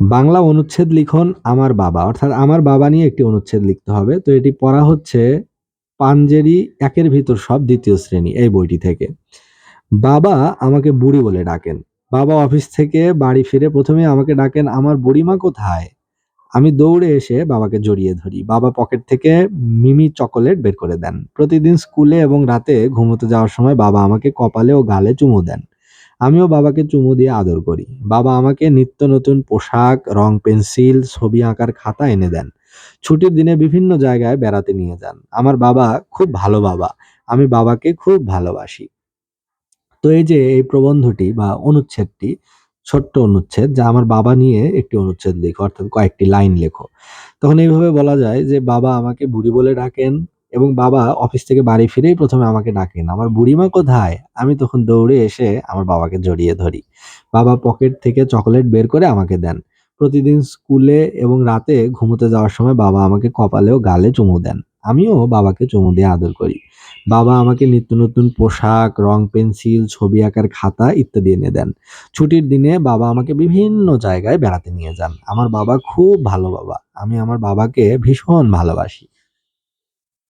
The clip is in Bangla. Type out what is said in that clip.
বাংলা অনুচ্ছেদ লিখন আমার বাবা। অর্থাৎ আমার বাবা নিয়ে একটি অনুচ্ছেদ লিখতে হবে। তো এটি পড়া হচ্ছে পাঞ্জেরি একের ভিতর সব দ্বিতীয় শ্রেণি এই বইটি থেকে। বাবা আমাকে বুড়ি বলে ডাকেন। বাবা অফিস থেকে বাড়ি ফিরে প্রথমে আমাকে ডাকেন, আমার বুড়িমা কোথায়? আমি দৌড়ে এসে বাবাকে জড়িয়ে ধরি। বাবা পকেট থেকে মিমি চকোলেট বের করে দেন। প্রতিদিন স্কুলে এবং রাতে ঘুমোতে যাওয়ার সময় বাবা আমাকে কপালে ও গালে চুমু দেন। আমিও বাবাকে চুমু দিয়ে আদর করি। বাবা আমাকে নিত্য নতুন পোশাক, রং পেন্সিল, ছবি আঁকার খাতা এনে দেন। ছুটির দিনে বিভিন্ন জায়গায় বেড়াতে নিয়ে যান। আমার বাবা খুব ভালো বাবা। আমি বাবাকে খুব ভালোবাসি। তো এই যে এই প্রবন্ধটি বা অনুচ্ছেদটি, ছোট্ট অনুচ্ছেদ, যা আমার বাবা নিয়ে একটি অনুচ্ছেদ লেখো, অর্থাৎ কয়েকটি লাইন লেখো। তখন এইভাবে বলা যায় যে, বাবা আমাকে বুড়ি বলে ডাকেন এবং বাবা অফিস থেকে বাড়ি ফিরেই প্রথমে আমাকে ডাকেন, আমার বুড়িমা কোথায়? আমি তখন দৌড়ে এসে আমার বাবাকে জড়িয়ে ধরি। বাবা পকেট থেকে চকোলেট বের করে আমাকে দেন। প্রতিদিন স্কুলে এবং রাতে ঘুমোতে যাওয়ার সময় বাবা আমাকে কপালে ও গালে চুমু দেন। আমিও বাবাকে চুমু দিয়ে আদর করি। বাবা আমাকে নিত্য নতুন পোশাক, রং পেন্সিল, ছবি আঁকার খাতা ইত্যাদি এনে দেন। ছুটির দিনে বাবা আমাকে বিভিন্ন জায়গায় বেড়াতে নিয়ে যান। আমার বাবা খুব ভালো বাবা। আমি আমার বাবাকে ভীষণ ভালোবাসি।